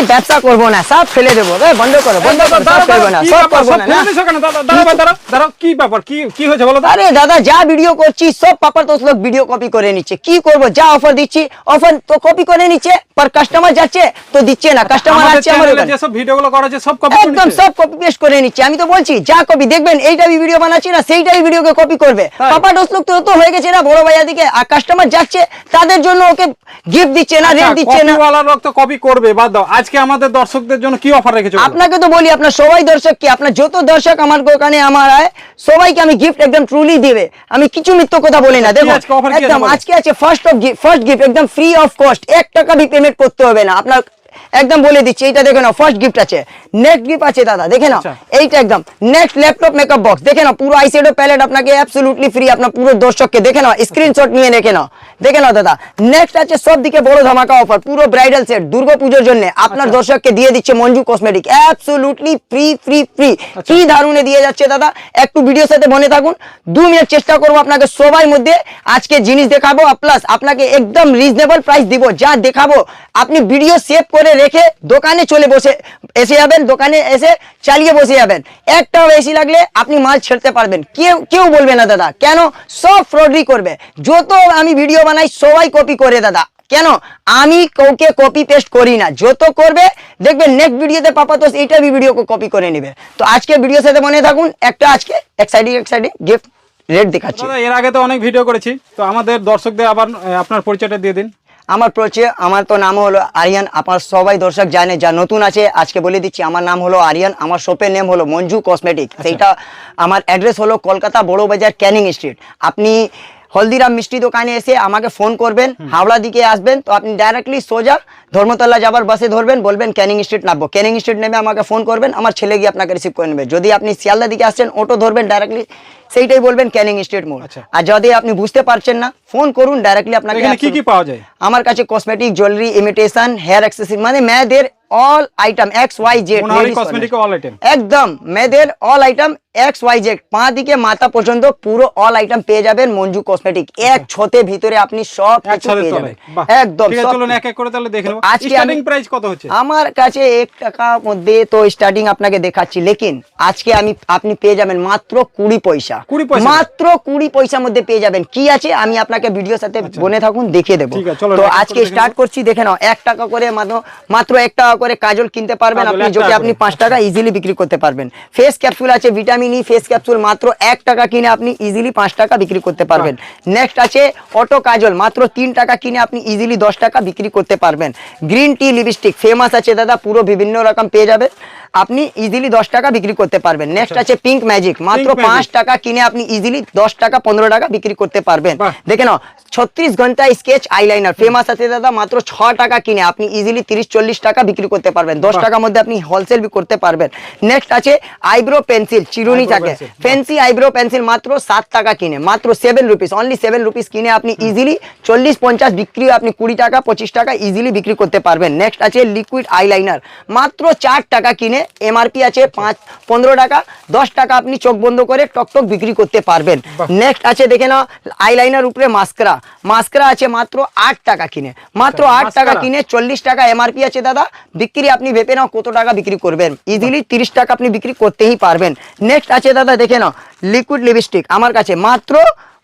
এই ব্যবসা করব না সব ফেলে দেবো। বন্ধ করো বন্ধ করো সব করব না সব করব না। কি ব্যাপার? কি কি হয়েছে বলো আরে দাদা যা ভিডিও করছি সব পাপার তো লোক ভিডিও কপি করে নিচ্ছে। কি করব? যা অফার দিচ্ছি অফার তো কপি করে নিচ্ছে पर কাস্টমার যাচ্ছে তো দিচ্ছে না। কাস্টমার আসছে আমার ওখানে। যেসব ভিডিওগুলো করা আছে সব কপি একদম সব কপি পেস্ট করে নিচ্ছে। আমি তো বলছি যা কপি দেখবেন এইটাই ভিডিও বানাচ্ছি না সেইটাই ভিডিওকে কপি করবে। পাপা দোষ লোক তো তো হয়ে গেছে না বড় ভাইয়া দিকে। আর কাস্টমার যাচ্ছে তাদের জন্য ওকে গিফট দিচ্ছে না রেট দিচ্ছে না। কপিওয়ালা লোক তো কপি করবে বাদ দাও। আজকে আমাদের দর্শকদের জন্য কি অফার রেখেছো আপনাকে তো বলি আপনার সবাই দর্শক কি? আপনার যত দর্শক আমার দোকানে আমার আয় সবাইকে আমি গিফট একদম ট্রুলি দিবে। আমি কিছু মিথ্য কথা বলি না দেখো একদম আজকে আছে first of gift first gift একদম ফ্রি অফ কস্ট এক টাকা ভি পেমেন্ট করতে হবে না। আপনার একদম বলে দিচ্ছি এইটা দেখে নাও ফার্স্ট গিফট আছে। নেক্সট গিফট আছে দাদা দেখে নাও। আচ্ছা। এইটা একদম। নেক্সট ল্যাপটপ মেকআপ বক্স দেখে নাও পুরো আইশ্যাডো প্যালেট আপনাকে অ্যাবসলিউটলি ফ্রি আপনার পুরো দর্শককে দেখে নাও স্ক্রিনশট নিয়ে দেখে নাও। দেখে নাও দাদা। নেক্সট আছে সব দিকে বড় ধামাকা অফার পুরো ব্রাইডাল সেট দুর্গাপুজোর জন্য। আপনার আচ্ছা। দর্শককে দিয়ে দিচ্ছে Manju cosmetic absolutely free free free. কি দারুণে দিয়ে যাচ্ছে দাদা। একটু ভিডিওর সাথে মনে থাকুন। দু মিনিট চেষ্টা করব আপনাকে সবাই মধ্যে আজকে জিনিস দেখাবো প্লাস আপনাকে একদম রিজনেবল প্রাইস দিব যা দেখাবো। আপনি ভিডিও সেভ করে রেখে দোকানে চলে বসে এসে যাবেন দোকানে এসে চালিয়ে বসে যাবেন। একটাও বেশি লাগলে আপনি মাল ছেড়তে পারবেন। কেউ কেউ বলবে না দাদা। কেন? সব ফ্রডরি করবে। যত আমি ভিডিও বানাই সবাই কপি করে দাদা। কেন? আমি কাউকে কপি পেস্ট করি না। যত করবে দেখবেন নেক্সট ভিডিওতে পাপা তো এইটা ভিডিওকে কপি করে নেবে। তো আজকে ভিডিওর সাথে মনে থাকুন। একটা আজকে এক সাইডে এক সাইডে গিফট রেট দেখাচ্ছি। দাদা এর আগে তো অনেক ভিডিও করেছি। তো আমাদের দর্শকদের আবার আপনার পরিচয়টা দিয়ে দিন। আমার পরিচয় আমার তো নাম হলো আরিয়ান। আপনার সবাই দর্শক জানে যা নতুন আছে আজকে বলে দিচ্ছি আমার নাম হলো আরিয়ান। আমার শপের নেম হলো মঞ্জু কসমেটিক সেইটা আমার অ্যাড্রেস হলো কলকাতা বড় বাজার ক্যানিং স্ট্রিট। আপনি হলদিরাম মিষ্টি দোকানে এসে আমাকে ফোন করবেন হাওড়া দিকে আসবেন তো আপনি ডাইরেক্টলি সোজা ধর্মতলা যাবার বাসে ধরবেন বলবেন ক্যানিং স্ট্রিট নামবো। ক্যানিং স্ট্রিট নেমে আমাকে ফোন করবেন আমার ছেলে গিয়ে আপনাকে রিসিভ করে নেবে। যদি আপনি শিয়ালদা দিকে আসছেন অটো ধরবেন ডাইরেক্টলি সেইটাই বলবেন ক্যানিং স্ট্রিট মোড়। আচ্ছা। আর যদি আপনি বুঝতে পারছেন না ফোন করুন ডাইরেক্টলি আপনাকে এখানে কি কি পাওয়া যায়? আমার কাছে cosmetic jewellery imitation hair accessory মানে মেয়েদের all item X Y Z cosmetic all item একদম মেয়েদের all item X Y Z পা দিকে মাথা পর্যন্ত পুরো অল আইটেম পেয়ে যাবেন মঞ্জু কসমেটিক এক ছতে ভিতরে আপনি সব কিছু পেয়ে যাবেন। একদম চলুন এক এক করে তাহলে দেখে নেব। আজকে স্টার্টিং প্রাইস কত হচ্ছে? আমার কাছে এক টাকা মধ্যে তো স্টার্টিং আপনাকে দেখাচ্ছি। লেকিন আজকে আমি আপনি পেয়ে যাবেন মাত্র কুড়ি পয়সা। 20 পয়সা? মাত্র কুড়ি পয়সার মধ্যে পেয়ে যাবেন। কি আছে আমি আপনাকে ভিডিওর সাথে বনে থাকুন দেখিয়ে দেবো। আচ্ছা। তো আজকে স্টার্ট করছি দেখে নাও এক টাকা করে মাত্র- এক টাকা করে কাজল কিনতে পারবেন। আপনি যেটা আপনি পাঁচ টাকা ইজিলি বিক্রি করতে পারবেন। ফেস ক্যাপসুল আছে ভিটামিন ই ফেস ক্যাপসুল মাত্র এক টাকা কিনে আপনি ইজিলি পাঁচ টাকা বিক্রি করতে পারবেন। নেক্সট আছে অটো কাজল মাত্র তিন টাকা কিনে আপনি ইজিলি দশ টাকা বিক্রি করতে পারবেন। গ্রিন টি লিপস্টিক ফেমাস আছে দাদা পুরো বিভিন্ন রকম পেয়ে যাবেন। আপনি ইজিলি দশ টাকা বিক্রি করতে পারবেন। নেক্সট আছে পিঙ্ক ম্যাজিক মাত্র পাঁচ টাকা কিনে আপনি ইজিলি দশ টাকা পনেরো টাকা বিক্রি করতে পারবেন। দেখে নাও ছত্রিশ ঘণ্টা স্কেচ আইলাইনার ফেমাস আছে দাদা মাত্র ছ টাকা কিনে আপনি ইজিলি তিরিশ চল্লিশ টাকা বিক্রি করতে পারবেন। দশ টাকার মধ্যে আপনি হোলসেল করতে পারবেন। নেক্সট আছে আইব্রো পেন্সিল চিরুনি থাকে। ফ্যান্সি আইব্রো পেন্সিল মাত্র সাত টাকা কিনে মাত্র seven rupees only seven rupees কিনে আপনি ইজিলি চল্লিশ পঞ্চাশ বিক্রি আপনি কুড়ি টাকা পঁচিশ টাকা ইজিলি বিক্রি করতে পারবেন। নেক্সট আছে লিকুইড আইলাইনার মাত্র চার টাকা কিনে এমআরপি আছে পাঁচ পনেরো টাকা দশ টাকা আপনি চোখ বন্ধ করে টকটক বিক্রি করতে পারবেন। নেক্সট আছে দেখে নাও আইলাইনার উপরে মাস্করা মাস্করা আছে মাত্র আট টাকা কিনে। মাত্র আট টাকা কিনে চল্লিশ টাকা এমআরপি আছে দাদা। বিক্রি আপনি ভেবে নাও কত টাকা বিক্রি করবেন। ইজিলি তিরিশ টাকা আপনি বিক্রি করতেই পারবেন। নেক্সট আছে দাদা দেখে নাও লিকুইড লিপস্টিক আমার কাছে মাত্র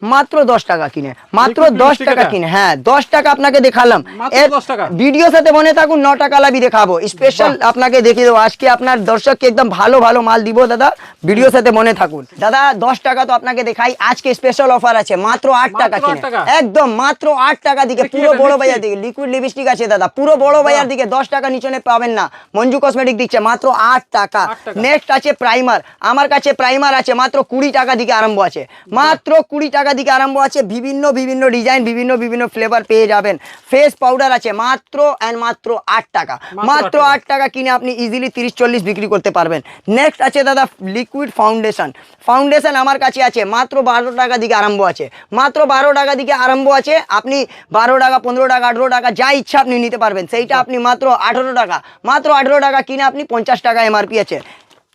মাত্র দশ টাকা কিনে মাত্র দশ টাকা কিনে হ্যাঁ দশ টাকা আপনাকে দেখালাম। মাত্র এর 10 টাকা? ভিডিও সাথে মনে থাকুন ন টাকা লাভি দেখাবো। স্পেশাল আপনাকে দেখিয়ে দেবো। আজকে আপনার দর্শককে একদম ভালো ভালো মাল দিব দাদা। ভিডিও সাথে মনে থাকুন। দাদা দশ টাকা তো আপনাকে দেখাই। আজকে স্পেশাল অফার আছে। মাত্র আট টাকা কিনে। একদম মাত্র আট টাকা দিকে। পুরো বড়? বাজার দিকে। লিকুইড লিপস্টিক আছে দাদা। পুরো বড় বাজার দিকে দশ টাকা নিচনে পাবেন না। মঞ্জু কসমেটিক দিচ্ছে মাত্র আট টাকা। নেক্সট আছে প্রাইমার আমার কাছে প্রাইমার আছে মাত্র কুড়ি টাকা দিকে আরম্ভ আছে। মাত্র কুড়ি টাকা দিকে আরম্ভ আছে বিভিন্ন বিভিন্ন ডিজাইন বিভিন্ন বিভিন্ন ফ্লেভার পেয়ে যাবেন। ফেস পাউডার আছে মাত্র অ্যান্ড মাত্র আট টাকা। মাত্র আট আট টাকা কিনে আপনি ইজিলি তিরিশ চল্লিশ বিক্রি করতে পারবেন। নেক্সট আছে দাদা লিকুইড ফাউন্ডেশন ফাউন্ডেশন আমার কাছে আছে মাত্র বারো টাকা দিকে আরম্ভ আছে। মাত্র বারো টাকা দিকে আরম্ভ আছে আপনি বারো টাকা পনেরো টাকা আঠেরো টাকা যা ইচ্ছা আপনি নিতে পারবেন। সেইটা আপনি মাত্র আঠেরো টাকা মাত্র আঠেরো টাকা কিনে আপনি পঞ্চাশ টাকা এমআরপি আছে।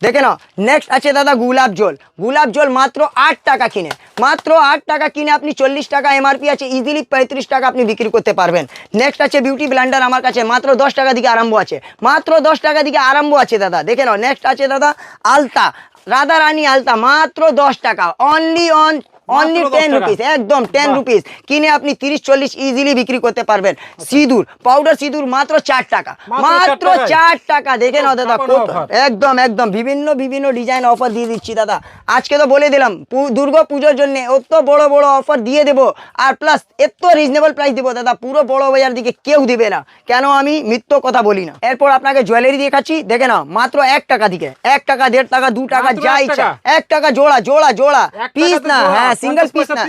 দেখে নাও নেক্সট আছে দাদা গোলাপ জল। গোলাপ জল মাত্র আট টাকা কিনে। মাত্র আট টাকা কিনে আপনি চল্লিশ টাকা এমআরপি আছে ইজিলি পঁয়ত্রিশ টাকা আপনি বিক্রি করতে পারবেন। নেক্সট আছে বিউটি ব্ল্যান্ডার আমার কাছে, মাত্র দশ টাকা দিকে আরম্ভ আছে। মাত্র দশ টাকা দিকে আরম্ভ আছে দাদা, দেখে নাও নেক্সট আছে দাদা আলতা, রাধারানী আলতা, মাত্র দশ টাকা only on only ten rupees একদম টেন রুপিস কিনে আপনি তিরিশ চল্লিশ ইজিলি বিক্রি করতে পারবেন। সিঁদুর পাউডার সিঁদুর মাত্র চার টাকা। মাত্র চার টাকা। দেখে নাও দাদা কত একদম একদম। বিভিন্ন বিভিন্ন ডিজাইন অফার দিয়ে দিচ্ছি দাদা। আজকে তো বলে দিলাম দুর্গা পুজোর জন্য অত বড় বড় অফার দিয়ে দেবো। আর প্লাস এত রিজনেবল প্রাইস দেবো দাদা। পুরো বড় বাজার দিকে কেউ দিবে না। কেন আমি মিথ্য কথা বলি না। এরপর আপনাকে জুয়েলারি দেখাচ্ছি। দেখে নাও মাত্র এক টাকা দিকে। এক টাকা দেড় টাকা দু টাকা যা এক ইচ্ছা। টাকা? এক টাকা জোড়া জোড়া জোড়া। পিস না জোড়া, হ্যাঁ সিঙ্গেল পিস না।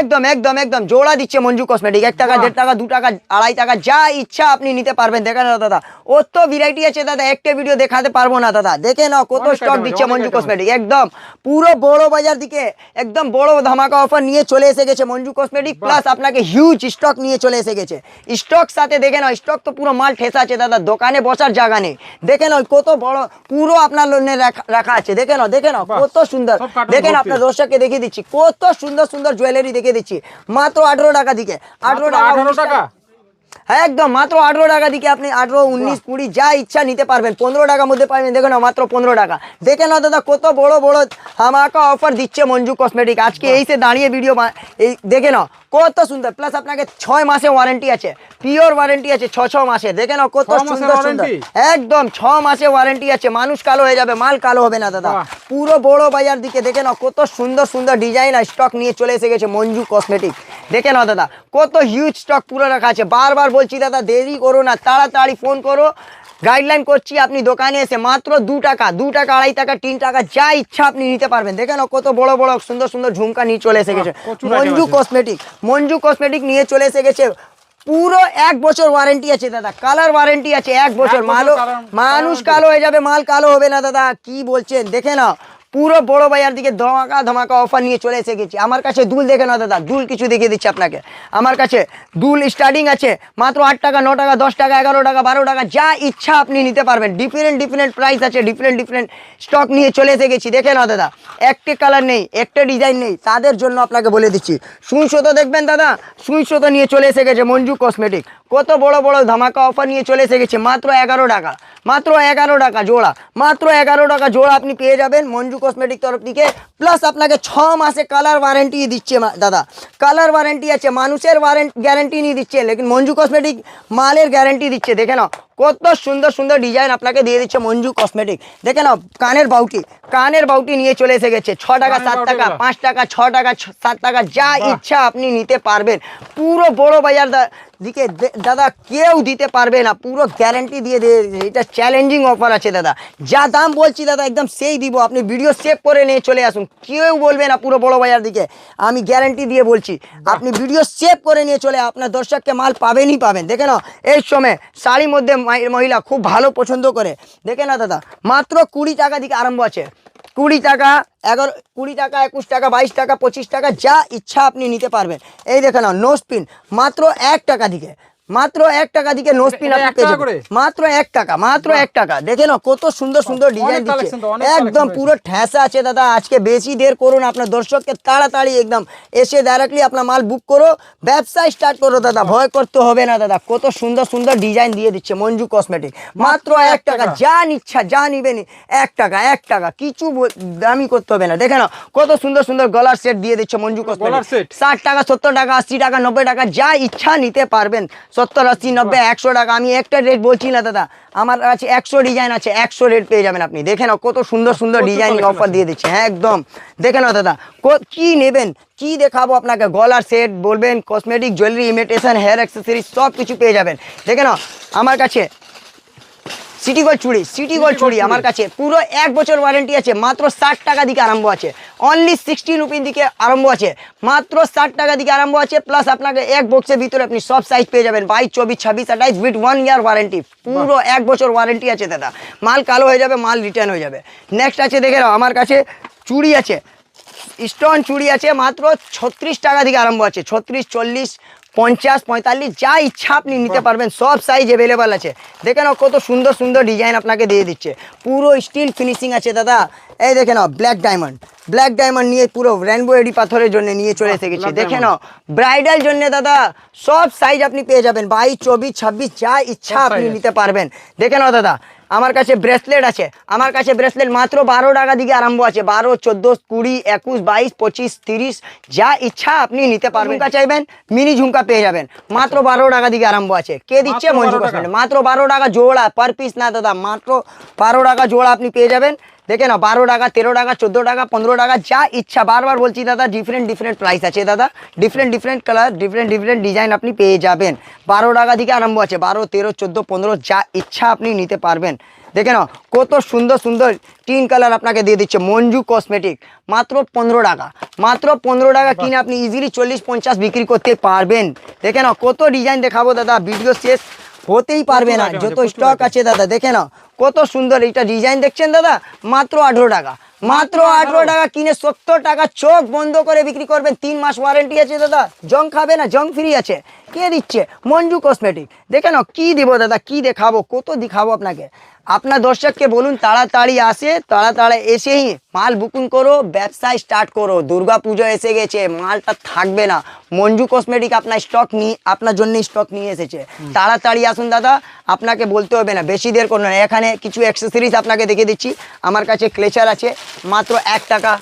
একদম একদম একদম। জোড়া দিচ্ছে মঞ্জু কসমেটিক এক টাকা দেড় টাকা দু টাকা আড়াই টাকা যা ইচ্ছা আপনি নিতে পারবেন। দেখে নাও দাদা। অত ভ্যারাইটি আছে দাদা একটা ভিডিও দেখাতে পারব না দাদা। দেখে নাও কত স্টক দিচ্ছে মঞ্জু কসমেটিক একদম পুরো বড় বাজার দিকে একদম বড় ধামাকা অফার নিয়ে চলে এসে গেছে মঞ্জু কসমেটিক প্লাস আপনাকে হিউজ স্টক নিয়ে চলে এসে গেছে। স্টক সাথে দেখে নাও স্টক তো পুরো মাল ঠেসা আছে দাদা। দোকানে বসার জায়গা নেই। দেখে নাও কত বড় পুরো আপনার লোনে রাখা আছে। দেখে নাও দেখে নাও কত সুন্দর। সব carton দেখে নাও আপনার দর্শককে দেখিয়ে দিচ্ছি। কত সুন্দর সুন্দর জুয়েলারি দেখে দিচ্ছি। মাত্র আঠেরো টাকা দিকে। আঠেরো টাকা আঠারো টাকা? হ্যাঁ একদম মাত্র আঠেরো টাকা দিকে আপনি আঠেরো উনিশ কুড়ি যা ইচ্ছা নিতে পারবেন। পনেরো টাকার মধ্যে পাবেন দেখে নাও মাত্র পনেরো টাকা। দেখে নাও দাদা কত বড় বড় হামাকা অফার দিচ্ছে মঞ্জু কসমেটিক আজকে এই সে দাঁড়িয়ে ভিডিও এই দেখে নাও কত সুন্দর। প্লাস আপনাকে ছয় মাসে ওয়ারেন্টি আছে পিওর ওয়ারেন্টি আছে ছ ছ মাসে দেখে নাও কত সুন্দর সুন্দর। একদম ছ মাসে ওয়ারেন্টি আছে। মানুষ কালো হয়ে যাবে মাল কালো হবে না দাদা। পুরো বড় বাজার দিকে দেখে নাও কত সুন্দর সুন্দর ডিজাইন আর স্টক নিয়ে চলে এসে গেছে মঞ্জু কসমেটিক দেখে নাও দাদা কত হিউজ স্টক পুরো রাখা আছে। বারবার বলছি দাদা দেরি করো না তাড়াতাড়ি ফোন করো। গাইডলাইন করছি আপনি দোকানে এসে মাত্র দু টাকা দু টাকা আড়াই টাকা তিন টাকা যা ইচ্ছা আপনি নিতে পারবেন। দেখে নাও কত বড় বড় সুন্দর সুন্দর ঝুমকা নিয়ে চলে এসে গেছে। মঞ্জু কসমেটিক মঞ্জু কসমেটিক নিয়ে চলে এসে গেছে। পুরো এক বছর ওয়ারেন্টি আছে দাদা। কালার ওয়ারেন্টি আছে এক বছর। বছর মালও মানুষ কালো হয়ে যাবে মাল কালো হবে না দাদা। কি বলছেন? দেখে নাও। পুরো বড় বাজার দিকে ধমাকা ধমাকা অফার নিয়ে চলে এসে গেছি আমার কাছে দুল দেখে না দাদা, দুল কিছু দেখিয়ে দিচ্ছি আপনাকে। আমার কাছে দুল স্টার্টিং আছে, মাত্র আট টাকা, ন টাকা, দশ টাকা, এগারো টাকা, বারো টাকা, যা ইচ্ছা আপনি নিতে পারবেন। ডিফারেন্ট ডিফারেন্ট প্রাইস আছে ডিফারেন্ট ডিফারেন্ট স্টক নিয়ে চলে এসে গেছি দেখে নাও দাদা, একটি কালার নেই, একটা ডিজাইন নেই, তাদের জন্য আপনাকে বলে দিচ্ছি। সুই সুতো দেখবেন দাদা সুই সুতো নিয়ে চলে এসে গেছে মঞ্জু কসমেটিক কত বড় বড় ধামাকা অফার নিয়ে চলে এসে গেছে মাত্র এগারো টাকা। মাত্র এগারো টাকা জোড়া। মাত্র এগারো টাকা জোড়া আপনি পেয়ে যাবেন মঞ্জু কসমেটিক তরফ থেকে। প্লাস আপনাকে ছ মাসে কালার ওয়ারেন্টি দিচ্ছে মা- দাদা। কালার ওয়ারেন্টি আছে, মানুষের ওয়ারেন্টি গ্যারেন্টি নিয়ে দিচ্ছে। লেকিন মঞ্জু কসমেটিক মালের গ্যারেন্টি দিচ্ছে। দেখে নাও। কত সুন্দর সুন্দর ডিজাইন আপনাকে দিয়ে দিচ্ছে মঞ্জু কসমেটিক দেখে নাও কানের বাউটি কানের বাউটি নিয়ে চলে এসে গেছে। ছ টাকা সাত টাকা পাঁচ টাকা ছ টাকা সাত টাকা যা ইচ্ছা আপনি নিতে পারবেন। পুরো বড় বাজার দিকে দাদা কেউ দিতে পারবে না। পুরো গ্যারেন্টি দিয়ে দিয়ে এটা চ্যালেঞ্জিং অফার আছে দাদা। যা দাম বলছি দাদা একদম সেই দিব। আপনি ভিডিও সেভ করে নিয়ে চলে আসুন। কেউ বলবে না পুরো বড় বাজার দিকে। আমি গ্যারেন্টি দিয়ে বলছি আপনি ভিডিও সেভ করে নিয়ে চলে আপনার দর্শককে মাল পাবেনই পাবেন। দেখে নাও এই সময় শাড়ির মধ্যে মহিলা খুব ভালো পছন্দ করে। দেখে না দাদা, মাত্র কুড়ি টাকা দিকে আরম্ভ আছে। কুড়ি টাকা, এগারো, কুড়ি টাকা, একুশ টাকা, বাইশ টাকা, পঁচিশ টাকা, যা ইচ্ছা আপনি নিতে পারবেন। এই দেখে নাও নো স্পিন মাত্র এক টাকা দিকে। মাত্র এক টাকা দিকে নো পেয়ে যাবেন। মাত্র এক টাকা মাত্র এক টাকা। দেখে নাও কত সুন্দর সুন্দর ডিজাইন দিচ্ছে। একদম পুরো ঠেসা আছে দাদা। আজকে বেশি দের করুন আপনার দর্শককে তাড়াতাড়ি একদম এসে ডাইরেক্টলি আপনার মাল বুক করো। ব্যবসা স্টার্ট করো দাদা ভয় করতে হবে না দাদা। কত সুন্দর সুন্দর ডিজাইন দিয়ে দিচ্ছে মঞ্জু কসমেটিক মাত্র এক টাকা। যা নিচ্ছা যা নিবেনি এক টাকা এক টাকা। কিছু দামি করতে হবে না। দেখে নাও কত সুন্দর সুন্দর গলার সেট দিয়ে দিচ্ছে মঞ্জু কসমেটিক ষাট টাকা সত্তর টাকা আশি টাকা নব্বই টাকা যা ইচ্ছা নিতে পারবেন। সত্তর আশি নব্বই একশো টাকা। আমি একটা রেট বলছি না দাদা। আমার কাছে একশো ডিজাইন আছে একশো রেট পেয়ে যাবেন আপনি। দেখে নাও কত সুন্দর সুন্দর ডিজাইন অফার দিয়ে দিচ্ছে। হ্যাঁ একদম। দেখে নাও দাদা কো- নেবেন কি দেখাবো আপনাকে? গলার সেট বলবেন cosmetic jewellery imitation hair accessories সব কিছু পেয়ে যাবেন। দেখে নাও আমার কাছে সিটি গোল্ড চুড়ি সিটি গোল্ড চুড়ি। আমার কাছে পুরো এক বছর ওয়ারেন্টি আছে মাত্র ষাট টাকা দিকে আরম্ভ আছে। অনলি সিক্সটি রুপির দিকে আরম্ভ আছে। মাত্র ষাট টাকা দিকে আরম্ভ আছে প্লাস আপনাকে এক বক্সের ভিতরে আপনি সব সাইজ পেয়ে যাবেন। বাইশ চব্বিশ ছাব্বিশ আঠাইশ উইথ ওয়ান ইয়ার ওয়ারেন্টি পুরো এক বছর ওয়ারেন্টি আছে দাদা। মাল কালো হয়ে যাবে মাল রিটার্ন হয়ে যাবে। নেক্সট আছে দেখে নাও আমার কাছে চুড়ি আছে। স্টোন চুড়ি আছে মাত্র ছত্রিশ টাকা দিকে আরম্ভ আছে। ছত্রিশ চল্লিশ পঞ্চাশ পঁয়তাল্লিশ যা ইচ্ছা আপনি নিতে পারবেন সব সাইজ অ্যাভেলেবেল আছে। দেখে নাও কত সুন্দর সুন্দর ডিজাইন আপনাকে দিয়ে দিচ্ছে। পুরো স্টিল ফিনিশিং আছে দাদা। এই দেখে নাও ব্ল্যাক ডায়মন্ড ব্ল্যাক ডায়মন্ড নিয়ে পুরো রেনবো এডি পাথরের জন্য নিয়ে চলে এসে গেছি দেখে নাও ব্রাইডাল জন্য দাদা সব সাইজ আপনি পেয়ে যাবেন। বাইশ চব্বিশ ছাব্বিশ যা ইচ্ছা আপনি নিতে পারবেন। দেখে নাও দাদা আমার কাছে ব্রেসলেট আছে। আমার কাছে ব্রেসলেট মাত্র বারো টাকা দিকে আরম্ভ আছে। বারো চোদ্দ কুড়ি একুশ বাইশ পঁচিশ তিরিশ যা ইচ্ছা আপনি নিতে পারবেন। ঝুমকা চাইবেন? মিনি ঝুমকা পেয়ে যাবেন। মাত্র বারো টাকা দিকে আরম্ভ আছে। কে দিচ্ছে মঞ্জু কাশ্মীর মাত্র বারো টাকা জোড়া পার পিস না দাদা মাত্র বারো টাকা জোড়া আপনি পেয়ে যাবেন। দেখে না বারো টাকা তেরো টাকা চোদ্দ টাকা পনেরো টাকা যা ইচ্ছা। বারবার বলছি দাদা ডিফারেন্ট ডিফারেন্ট প্রাইস আছে। দাদা different different colour different different design আপনি পেয়ে যাবেন। বারো টাকা থেকে আরম্ভ আছে। বারো তেরো চোদ্দ পনেরো যা ইচ্ছা আপনি নিতে পারবেন। দেখে নাও কত সুন্দর সুন্দর তিন কালার আপনাকে দিয়ে দিচ্ছে। মঞ্জু কসমেটিক মাত্র পনেরো টাকা। মাত্র পনেরো টাকা কিনে আপনি ইজিলি চল্লিশ পঞ্চাশ বিক্রি করতে পারবেন। দেখে নাও কত ডিজাইন দেখাবো দাদা ভিডিও শেষ হতেই পারবে না। যত স্টক আছে দাদা দেখে নাও। কত সুন্দর এইটা ডিজাইন দেখছেন দাদা? মাত্র আঠেরো টাকা। মাত্র আঠেরো টাকা কিনে সত্তর টাকা চোখ বন্ধ করে বিক্রি করবেন। তিন মাস ওয়ারেন্টি আছে দাদা। জং খাবে না জং ফ্রি আছে। কে দিচ্ছে? মঞ্জু কসমেটিক দেখে নাও কি দিব দাদা? কি দেখাবো? কত দেখাবো আপনাকে? আপনার দর্শককে বলুন তাড়াতাড়ি আসে তাড়াতাড়ি এসেই মাল বুকিং করো ব্যবসা স্টার্ট করো। দুর্গা পুজো এসে গেছে মালটা থাকবে না। মঞ্জু কসমেটিক আপনার স্টক নিয়ে আপনার জন্য স্টক নিয়ে এসেছে। তাড়াতাড়ি আসুন দাদা আপনাকে বলতে হবে না বেশি দের কোনো না। এখানে কিছু অ্যাক্সেসরিজ আপনাকে দেখে দিচ্ছি। আমার কাছে ক্লেচার আছে। মাত্র এক টাকা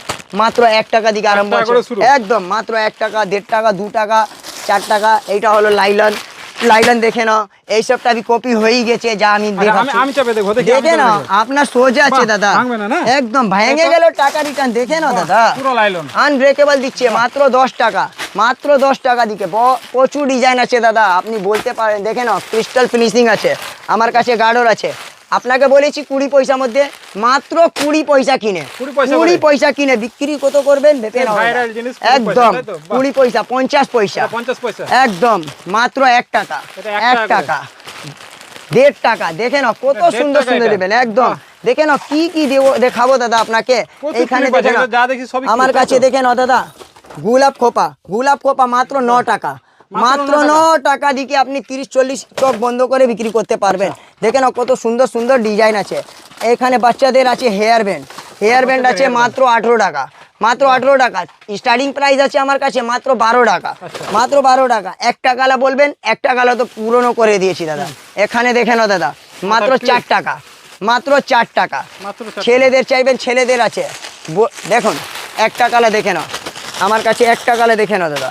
মাত্র এক টাকা দিকে আরম্ভ একদম মাত্র এক টাকা দেড় টাকা দু টাকা চার টাকা এইটা হলো লাইলন লাইলন দেখে নাও এইসবটা আমি কপি হয়েই গেছে যা আমি দেখি নাও আপনার সোজা আছে দাদা? একদম ভেঙে গেল টাকা রিটার্ন দেখে নাও দাদা। আনব্রেকেবল দিচ্ছে মাত্র দশ টাকা মাত্র দশ টাকা দিকে। প্রচুর ডিজাইন আছে দাদা। আপনি বলতে পারেন দেখে নাও ক্রিস্টাল ফিনিশিং আছে। আমার কাছে গার্ডর আছে। আপনাকে বলেছি কুড়ি পয়সার মধ্যে মাত্র কুড়ি পয়সা কিনে। কুড়ি পয়সা কিনে বিক্রি কত করবেন ভেবে এই নাও দাদা। viral জিনিস 20 পয়সা, একদম। কুড়ি পয়সা পঞ্চাশ পয়সা। একদম মাত্র এক টাকা। এক টাকা দেড় টাকা দেখে নাও কত সুন্দর সুন্দর। দেবেন একদম। দেখে নাও কি কি দেবো দেখাবো দাদা আপনাকে। এইখানে দেখে নাও। আমার কাছে দেখে নাও দাদা গোলাপ খোপা। গোলাপ খোপা মাত্র ন টাকা। মাত্র ন টাকা। দিকে আপনি তিরিশ চল্লিশ চোখ বন্ধ করে বিক্রি করতে পারবেন? দেখে নাও কত সুন্দর সুন্দর ডিজাইন আছে। এখানে বাচ্চাদের আছে হেয়ার ব্যান্ড হেয়ার ব্যান্ড আছে মাত্র আঠেরো টাকা। মাত্র আঠেরো টাকা। স্টার্টিং প্রাইস আছে আমার কাছে মাত্র বারো টাকা। মাত্র বারো টাকা। একটা গালা বলবেন একটা গালা তো পুরনো করে দিয়েছি দাদা। এখানে দেখে নাও দাদা। মাত্র চার টাকা। মাত্র চার টাকা। মাত্র ছেলেদের চাইবেন ছেলেদের আছে। দেখুন একটা কালা দেখে নাও। আমার কাছে একটা কালা দেখে নাও দাদা।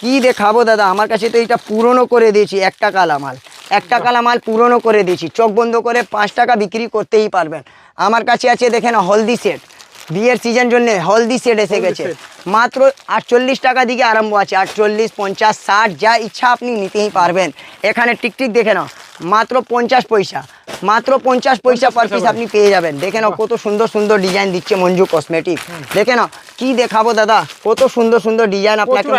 কি দেখাবো দাদা? আমার কাছে তো এটা পুরনো করে দিয়েছি, একটা কালা মাল একটা কালা মাল পুরনো করে দিয়েছি। চোখ বন্ধ করে পাঁচ টাকা বিক্রি করতেই পারবেন। আমার কাছে আছে, দেখেন, হলদি সেট বিয়ের সিজন জন্য হলদি সেট এসে গেছে। মাত্র আটচল্লিশ টাকা দিকে আরম্ভ আছে। আটচল্লিশ পঞ্চাশ ষাট যা ইচ্ছা আপনি নিতেই পারবেন। এখানে টিকটিক দেখে নাও। মাত্র পঞ্চাশ পয়সা। মাত্র পঞ্চাশ পয়সা পার পিস আপনি পেয়ে যাবেন। দেখে নাও কত সুন্দর সুন্দর ডিজাইন দিচ্ছে মঞ্জু কসমেটিক দেখে নাও কি দেখাবো দাদা? কত সুন্দর সুন্দর ডিজাইন আপনাকে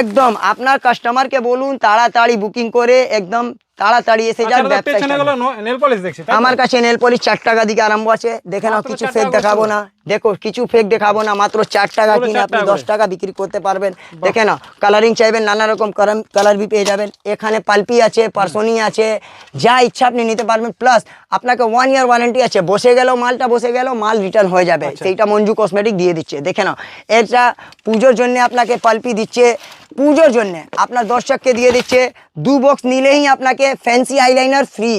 একদম। আপনার কাস্টমারকে বলুন তাড়াতাড়ি বুকিং করে একদম তাড়াতাড়ি এসে যান আচ্ছা তো? আমার কাছে নেল পলিশ চার টাকা দিকে আরম্ভ আছে দেখে নাও কিছু ফের ফেক দেখাবো না। দেখো কিছু ফেক দেখাবো না মাত্র চার টাকা কিনে আপনি দশ টাকা বিক্রি করতে পারবেন। দেখে নাও কালারিং চাইবেন নানা রকম কালার বি পেয়ে যাবেন। এখানে পালপি আছে পার্সনি আছে যা ইচ্ছা আপনি নিতে পারবেন। প্লাস আপনাকে ওয়ান ইয়ার ওয়ারেন্টি আছে বসে গেল মালটা বসে গেল মাল রিটার্ন হয়ে যাবে। আচ্ছা। সেইটা মঞ্জু কসমেটিক দিয়ে দিচ্ছে। দেখে নাও এটা পুজোর জন্য আপনাকে পালপি দিচ্ছে পুজোর জন্য। আপনার দর্শককে দিয়ে দিচ্ছে দু বক্স নিলেই আপনাকে fancy eyeliner free.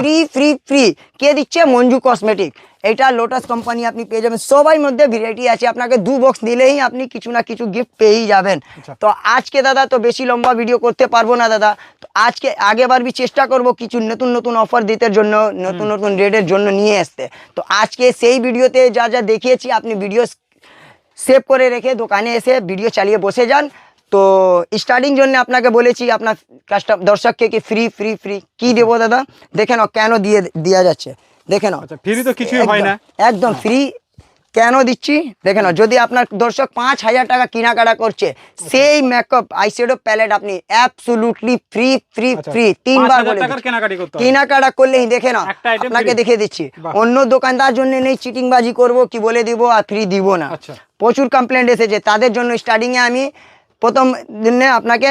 Free free free কে দিচ্ছে? মঞ্জু কসমেটিক এটা লোটাস কোম্পানি আপনি পেয়ে যাবেন। সবাই মধ্যে ভ্যারাইটি আছে। আপনাকে দু বক্স নিলেই আপনি কিছু না কিছু গিফট পেয়েই যাবেন। আচ্ছা। তো আজকে দাদা তো বেশি লম্বা ভিডিও করতে পারব না দাদা। তো আজকে আগেবার বি চেষ্টা করব কিছু নতুন নতুন অফার দিতে জন্য নতুন নতুন রেটের জন্য নিয়ে আসতে। তো আজকে সেই ভিডিওতে যা যা দেখিয়েছি আপনি ভিডিও সেভ করে রেখে দোকানে এসে ভিডিও চালিয়ে বসে যান। তো স্টার্টিং জন্য আপনাকে বলেছি আপনার কাস্টম দর্শককে কি ফ্রি ফ্রি ফ্রি কি দেবো দাদা? দেখে নাও কেন দিয়ে দেওয়া যাচ্ছে। দেখে নাও। আচ্ছা ফ্রি তো কিছুই হয় না। একদম- ফ্রি কেন দিচ্ছি? দেখে নাও যদি আপনার দর্শক পাঁচ হাজার টাকা কেনাকাটা করছে সেই মেকআপ আইশ্যাডো প্যালেট আপনি অ্যাবসলুটলি ফ্রি ফ্রি আচ্ছা, ফ্রি তিনবার বলে। কেনাকাটি করলেই দেখে নাও আপনাকে। দেখে দিচ্ছি। অন্য দোকানদার জন্য নেই চিটিংবাজি করব কি বলে দিব আর ফ্রি দিব না। আচ্ছা। প্রচুর কমপ্লেন্ট এসেছে তাদের জন্য স্টার্টিং এ আমি প্রথম দিনে আপনাকে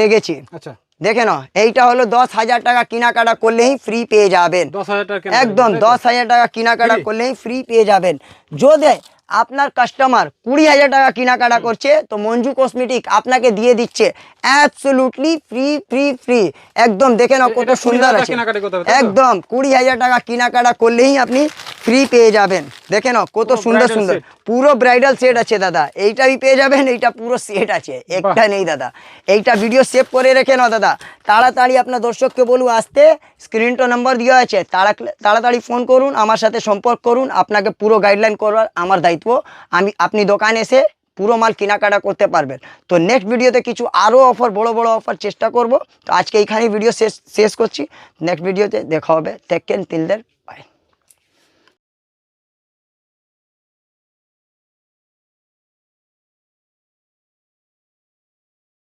রেখেছি আচ্ছা। দেখে নাও এইটা হলো দশ হাজার টাকা কেনাকাটা করলেই ফ্রি পেয়ে যাবেন। একদম? দশ হাজার টাকা কেনাকাটা করলেই ফ্রি পেয়ে যাবেন। যদি আপনার কাস্টমার কুড়ি হাজার টাকা কেনাকাটা করছে তো মঞ্জু কসমেটিক আপনাকে দিয়ে দিচ্ছে। অ্যাবসলুটলি ফ্রি ফ্রি ফ্রি একদম দেখে নাও কত সুন্দর আছে? একদম কুড়ি হাজার টাকা কেনাকাটা করলেই আপনি ফ্রি পেয়ে যাবেন। দেখে নাও কত সুন্দর সুন্দর। পুরো ব্রাইডাল সেট আছে দাদা। এইটাই পেয়ে যাবেন এইটা পুরো সেট আছে। একটা নেই দাদা। এইটা ভিডিও সেভ করে রেখে নাও দাদা। তাড়াতাড়ি আপনার দর্শককে বলুন আসতে স্ক্রিনটা নাম্বার দেওয়া আছে। তাড়া তাড়াতাড়ি ফোন করুন আমার সাথে সম্পর্ক করুন। আপনাকে পুরো গাইডলাইন করার আমার দায়িত্ব। আমি আপনি দোকানে এসে পুরো মাল কেনাকাটা করতে পারবেন। তো নেক্সট ভিডিওতে কিছু আরও অফার বড় বড় অফার চেষ্টা করব। তো আজকে এইখানেই ভিডিও শেষ শেষ করছি। নেক্সট ভিডিওতে দেখা হবে। টেক কেন তিলদের